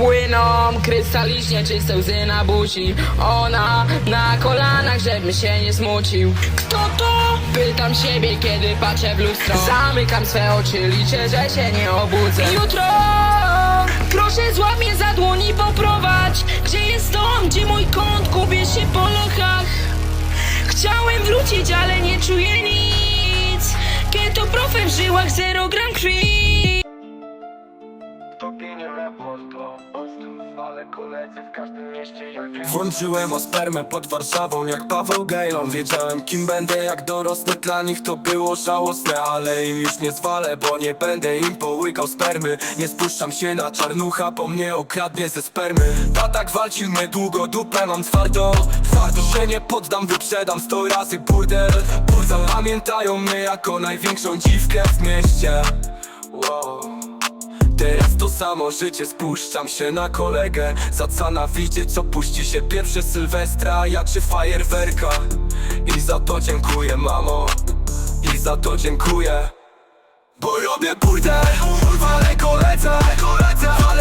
płyną krystalicznie czyste łzy na buzi. Ona na kolanach, żebym się nie smucił. Kto to? Pytam siebie, kiedy patrzę w lustro. Zamykam swe oczy, liczę, że się nie obudzę. Jutro Proszę złap mnie za dłoń i poprowadź. Gdzie jest dom, gdzie mój kąt? Gubię się po lochach. Chciałem wrócić, ale nie czuję nic. Keto profem w żyłach, zero gram krwi Ale koledzy w każdym mieście jak Włączyłem pod Warszawą jak Paweł Gejlon Wiedziałem kim będę jak dorosnę. Dla nich to było żałosne Ale im już nie zwalę, bo nie będę im połykał spermy. Nie spuszczam się na czarnucha, po mnie okradnie ze spermy. Tatak walczył niedługo, dupę mam twardo Twardo się nie poddam, wyprzedam sto razy burdel. Zapamiętają mnie jako największą dziwkę w mieście. Wow. To samo życie, spuszczam się na kolegę. Zacana widzieć co puści się pierwsze Sylwestra. Ja czy fajerwerka? I za to dziękuję mamo. I za to dziękuję. Bo robię burdel, walę koledze Ale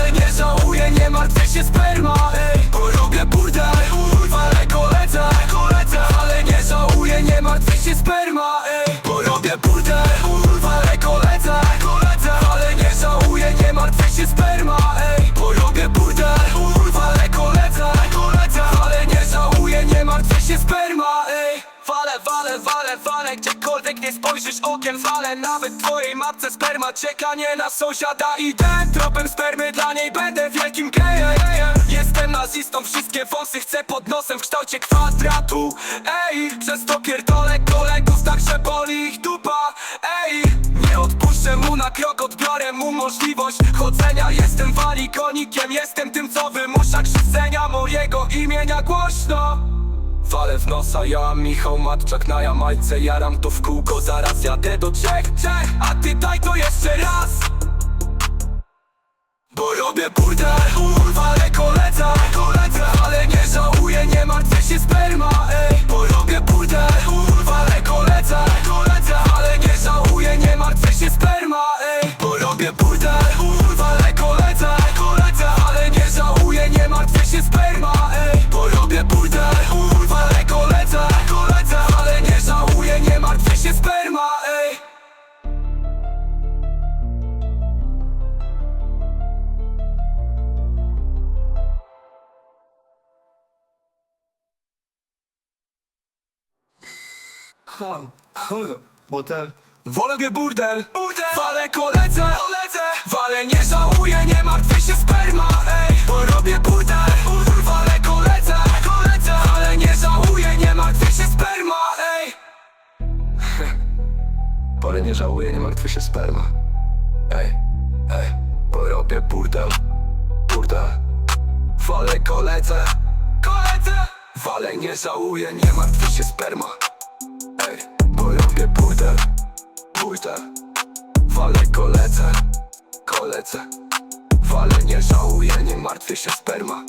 się sperma ej. Wale, wale, wale, wale, gdziekolwiek nie spojrzysz okiem Wale, nawet twojej matce sperma czeka nie na sąsiada. Idę tropem spermy, dla niej będę wielkim gejem. Jestem nazistą, wszystkie wąsy chcę pod nosem w kształcie kwadratu. Ej, przez to pierdolę kolegów, także boli ich dupa. Ej, nie odpuszczę mu na krok, odbiorę mu możliwość chodzenia. Jestem walikonikiem, jestem tym co wymusza krzywdzenia mojego imienia głośno Walę w nosa, ja Michał Matczak na Jamajce Jaram to w kółko, zaraz jadę do Czech, Czech A ty daj to jeszcze raz. Bo robię burdel, Potem Wolę burdel, walę koledze, walę nie żałuję, nie martwię się sperma, ej. Bo robię burdel, walę koledze, ale nie żałuję, nie martwię się sperma, ej. Bo nie żałuję, nie martwię się sperma, ej, ej. Bo robię burdel, burdel, walę koledze, koledze Walę nie żałuję, nie martwię się sperma, Koledze Walę nie żałuję, nie martwię się sperma